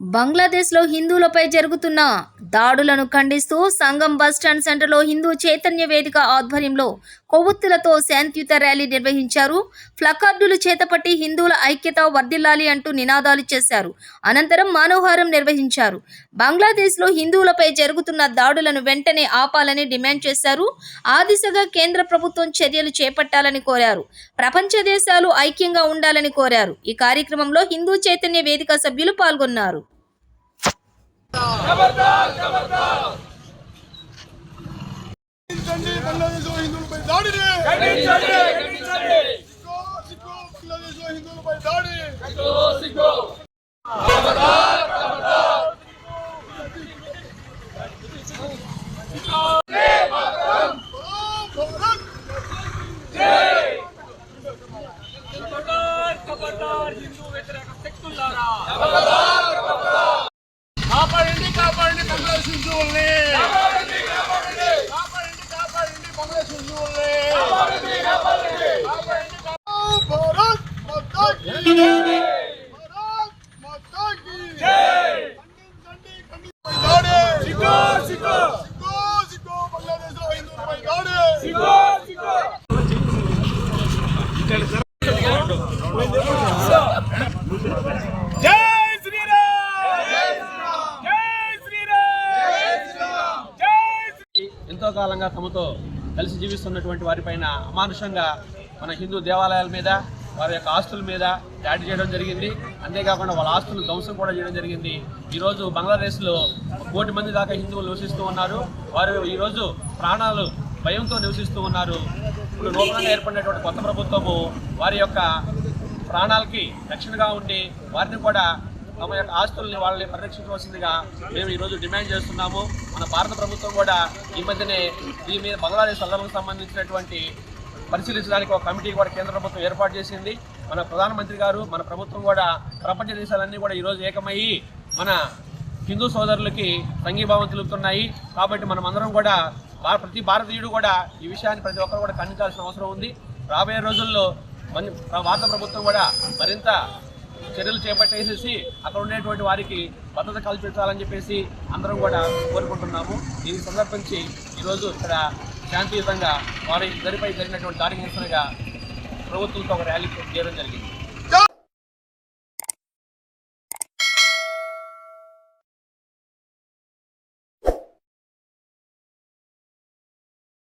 బంగ్లాదేశ్లో హిందువులపై జరుగుతున్న దాడులను ఖండిస్తూ సంఘం బస్టాండ్ సెంటర్లో హిందూ చైతన్య వేదిక ఆధ్వర్యంలో కొవ్వొత్తులతో శాంతియుత ర్యాలీ నిర్వహించారు. ప్లకార్డులు చేతపట్టి హిందువుల ఐక్యత వర్ధిల్లాలి అంటూ నినాదాలు చేశారు. అనంతరం మానవహారం నిర్వహించారు. బంగ్లాదేశ్లో హిందువులపై జరుగుతున్న దాడులను వెంటనే ఆపాలని డిమాండ్ చేశారు. ఆ దిశగా కేంద్ర ప్రభుత్వం చర్యలు చేపట్టాలని కోరారు. ప్రపంచ దేశాలు ఐక్యంగా ఉండాలని కోరారు. ఈ కార్యక్రమంలో హిందూ చైతన్య వేదిక సభ్యులు పాల్గొన్నారు. హిందువులపై దాడిని హిందువులపై దాడి. భారత్ ఎంతో కాలంగా తమతో కలిసి జీవిస్తున్నటువంటి వారిపైన అమానుషంగా మన హిందూ దేవాలయాల మీద వారి యొక్క ఆస్తుల మీద దాడి చేయడం జరిగింది. అంతేకాకుండా వాళ్ళ ఆస్తులను ధ్వంసం కూడా చేయడం జరిగింది. ఈరోజు బంగ్లాదేశ్లో కోటి మంది దాకా హిందువులు నివసిస్తూ ఉన్నారు. వారు ఈరోజు ప్రాణాలు భయంతో నివసిస్తూ ఉన్నారు. ఇప్పుడు నూతనంగా ఏర్పడినటువంటి కొత్త ప్రభుత్వము వారి యొక్క ప్రాణాలకి రక్షణగా ఉండి వారిని కూడా తమ యొక్క ఆస్తుల్ని వాళ్ళని పరిరక్షించవలసిందిగా మేము ఈరోజు డిమాండ్ చేస్తున్నాము. మన భారత ప్రభుత్వం కూడా ఈ మధ్యనే దీని మీద బంగ్లాదేశ్ సందర్భంకి సంబంధించినటువంటి పరిశీలించడానికి ఒక కమిటీ కూడా కేంద్ర ప్రభుత్వం ఏర్పాటు చేసింది. మన ప్రధానమంత్రి గారు మన ప్రభుత్వం కూడా ప్రపంచ దేశాలన్నీ కూడా ఈరోజు ఏకమయ్యి మన హిందూ సోదరులకి సంఘీభావం తెలుపుతున్నాయి. కాబట్టి మనం అందరం కూడా ప్రతి భారతీయుడు కూడా ఈ విషయాన్ని ప్రతి ఒక్కరు కూడా ఖండించాల్సిన అవసరం ఉంది. రాబోయే రోజుల్లో భారత ప్రభుత్వం కూడా మరింత చర్యలు చేపట్టేసేసి అక్కడ ఉండేటువంటి వారికి భద్రత కల్పించాలని చెప్పేసి అందరం కూడా కోరుకుంటున్నాము. దీనికి సందర్భించి ఈరోజు ఇక్కడ శాంతియుతంగా వారి ఇద్దరిపై జరిగినటువంటి దాడికి నిరసనగా ప్రభుత్వంతో ఒక ర్యాలీ చేయడం జరిగింది.